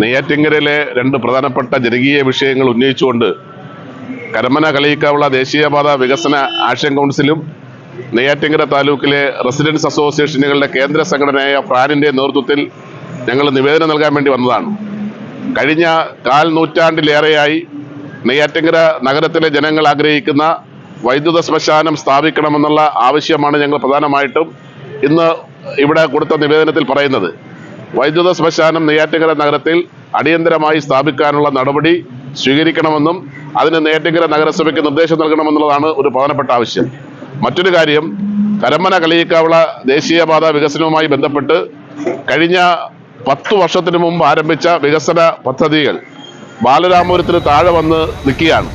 നെയ്യാറ്റിങ്കരയിലെ രണ്ട് പ്രധാനപ്പെട്ട ജനകീയ വിഷയങ്ങൾ ഉന്നയിച്ചുകൊണ്ട് കരമന കളിയിക്കാവുള്ള ദേശീയപാത വികസന ആക്ഷൻ കൗൺസിലും നെയ്യാറ്റിങ്കര താലൂക്കിലെ റെസിഡൻസ് അസോസിയേഷനുകളുടെ കേന്ദ്ര സംഘടനയായ ഫ്രാനിന്റെ നേതൃത്വത്തിൽ ഞങ്ങൾ നിവേദനം നൽകാൻ വേണ്ടി വന്നതാണ്. കഴിഞ്ഞ കാൽ നൂറ്റാണ്ടിലേറെയായി നെയ്യാറ്റിങ്കര നഗരത്തിലെ ജനങ്ങൾ ആഗ്രഹിക്കുന്ന വൈദ്യുത ശ്മശാനം സ്ഥാപിക്കണമെന്നുള്ള ആവശ്യമാണ് ഞങ്ങൾ പ്രധാനമായിട്ടും ഇന്ന് ഇവിടെ കൊടുത്ത നിവേദനത്തിൽ പറയുന്നത്. വൈദ്യുത ശ്മശാനം നെയ്യാറ്റിങ്കര നഗരത്തിൽ അടിയന്തരമായി സ്ഥാപിക്കാനുള്ള നടപടി സ്വീകരിക്കണമെന്നും അതിന് നെയ്യാറ്റിങ്കര നഗരസഭയ്ക്ക് നിർദ്ദേശം നൽകണമെന്നുള്ളതാണ് ഒരു പ്രധാനപ്പെട്ട ആവശ്യം. മറ്റൊരു കാര്യം കരമന കളിയിക്കാവിള ദേശീയപാത വികസനവുമായി ബന്ധപ്പെട്ട് കഴിഞ്ഞ പത്തു വർഷത്തിനു മുമ്പ് ആരംഭിച്ച വികസന പദ്ധതികൾ ബാലരാമപുരത്തിന് താഴെ വന്ന് നിൽക്കുകയാണ്.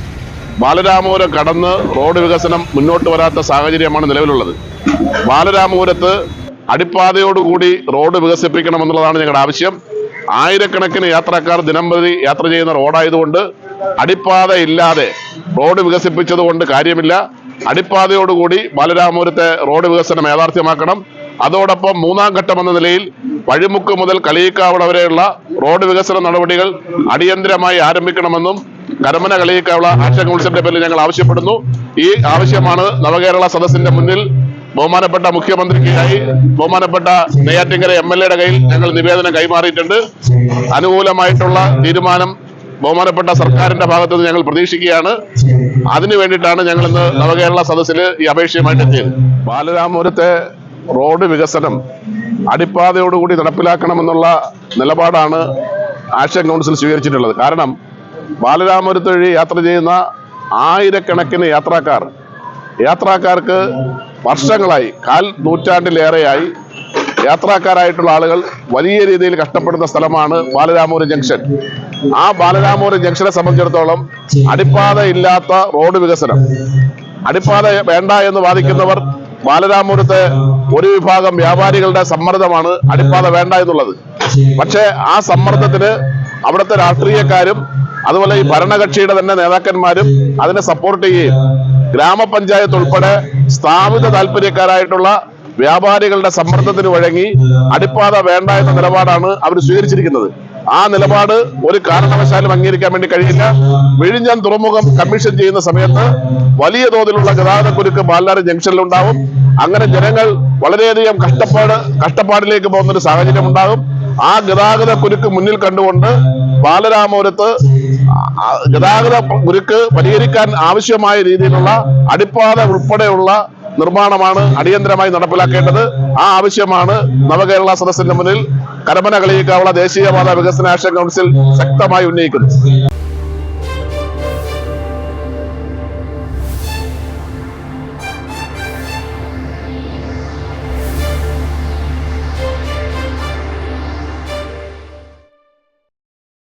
ബാലരാമപുരം കടന്ന് റോഡ് വികസനം മുന്നോട്ട് വരാത്ത സാഹചര്യമാണ് നിലവിലുള്ളത്. ബാലരാമപുരത്ത് അടിപ്പാതയോടുകൂടി റോഡ് വികസിപ്പിക്കണമെന്നുള്ളതാണ് ഞങ്ങളുടെ ആവശ്യം. ആയിരക്കണക്കിന് യാത്രക്കാർ ദിനംപ്രതി യാത്ര ചെയ്യുന്ന റോഡായതുകൊണ്ട് അടിപ്പാത ഇല്ലാതെ റോഡ് വികസിപ്പിച്ചത് കൊണ്ട് കാര്യമില്ല. അടിപ്പാതയോടുകൂടി ബാലരാമപുരത്തെ റോഡ് വികസനം യാഥാർത്ഥ്യമാക്കണം. അതോടൊപ്പം മൂന്നാം ഘട്ടം എന്ന നിലയിൽ വഴിമുക്ക് മുതൽ കളിയിക്കാവള വരെയുള്ള റോഡ് വികസന നടപടികൾ അടിയന്തരമായി ആരംഭിക്കണമെന്നും കരമന കളിയിക്കാവള ആക്ഷൻ കൗൺസിലിന്റെ പേരിൽ ഞങ്ങൾ ആവശ്യപ്പെടുന്നു. ഈ ആവശ്യമാണ് നവകേരള സദസ്സിന്റെ മുന്നിൽ ബഹുമാനപ്പെട്ട മുഖ്യമന്ത്രിക്കായി ബഹുമാനപ്പെട്ട നെയ്യാറ്റിങ്കര എം എൽ എയുടെ കയ്യിൽ ഞങ്ങൾ നിവേദനം കൈമാറിയിട്ടുണ്ട്. അനുകൂലമായിട്ടുള്ള തീരുമാനം ബഹുമാനപ്പെട്ട സർക്കാരിന്റെ ഭാഗത്തു നിന്ന് ഞങ്ങൾ പ്രതീക്ഷിക്കുകയാണ്. അതിനു വേണ്ടിയിട്ടാണ് ഞങ്ങൾ ഇന്ന് നവകേരള സദസ്സിൽ ഈ അപേക്ഷയുമായിട്ട് എത്തിയത്. ബാലരാമപുരത്തെ റോഡ് വികസനം അടിപ്പാതയോടുകൂടി നടപ്പിലാക്കണമെന്നുള്ള നിലപാടാണ് ആക്ഷൻ കൗൺസിൽ സ്വീകരിച്ചിട്ടുള്ളത്. കാരണം ബാലരാമപുരത്ത് വഴി യാത്ര ചെയ്യുന്ന ആയിരക്കണക്കിന് യാത്രക്കാർ യാത്രക്കാർക്ക് വർഷങ്ങളായി കാൽ നൂറ്റാണ്ടിലേറെയായി യാത്രക്കാരായിട്ടുള്ള ആളുകൾ വലിയ രീതിയിൽ കഷ്ടപ്പെടുന്ന സ്ഥലമാണ് ബാലരാമപുരം ജംഗ്ഷൻ. ആ ബാലരാമപുരം ജംഗ്ഷനെ സംബന്ധിച്ചിടത്തോളം അടിപ്പാത ഇല്ലാത്ത റോഡ് വികസനം. അടിപ്പാത വേണ്ട എന്ന് വാദിക്കുന്നവർ ബാലരാമപുരത്തെ ഒരു വിഭാഗം വ്യാപാരികളുടെ സമ്മർദ്ദമാണ് അടിപ്പാത വേണ്ട എന്നുള്ളത്. പക്ഷേ ആ സമ്മർദ്ദത്തിന് അവിടുത്തെ രാഷ്ട്രീയക്കാരും അതുപോലെ ഈ ഭരണകക്ഷിയുടെ തന്നെ നേതാക്കന്മാരും അതിനെ സപ്പോർട്ട് ചെയ്യുകയും ഗ്രാമപഞ്ചായത്ത് ഉൾപ്പെടെ സ്ഥാപിത താല്പര്യക്കാരായിട്ടുള്ള വ്യാപാരികളുടെ സമ്മർദ്ദത്തിന് വഴങ്ങി അടിപ്പാത വേണ്ട എന്ന നിലപാടാണ് അവർ സ്വീകരിച്ചിരിക്കുന്നത്. ആ നിലപാട് ഒരു കാരണവശാലും അംഗീകരിക്കാൻ വേണ്ടി കഴിയില്ല. വിഴിഞ്ഞം തുറമുഖം കമ്മീഷൻ ചെയ്യുന്ന സമയത്ത് വലിയ തോതിലുള്ള ഗതാഗത കുരുക്ക് ബാലാറ് ജംഗ്ഷനിലുണ്ടാവും. അങ്ങനെ ജനങ്ങൾ വളരെയധികം കഷ്ടപ്പാട് കഷ്ടപ്പാടിലേക്ക് പോകുന്ന ഒരു സാഹചര്യം ഉണ്ടാകും. ആ ഗതാഗത കുരുക്ക് മുന്നിൽ കണ്ടുകൊണ്ട് ബാലരാമപുരത്ത് ഗതാഗത കുരുക്ക് പരിഹരിക്കാൻ ആവശ്യമായ രീതിയിലുള്ള അടിപ്പാത ഉൾപ്പെടെയുള്ള നിർമ്മാണമാണ് അടിയന്തരമായി നടപ്പിലാക്കേണ്ടത്. ആ ആവശ്യമാണ് നവകേരള സദസ്സിന്റെ മുന്നിൽ കരമന കളിയിക്കാവുള്ള ദേശീയപാത വികസന ആക്ഷൻ കൗൺസിൽ ശക്തമായി ഉന്നയിക്കുന്നത്.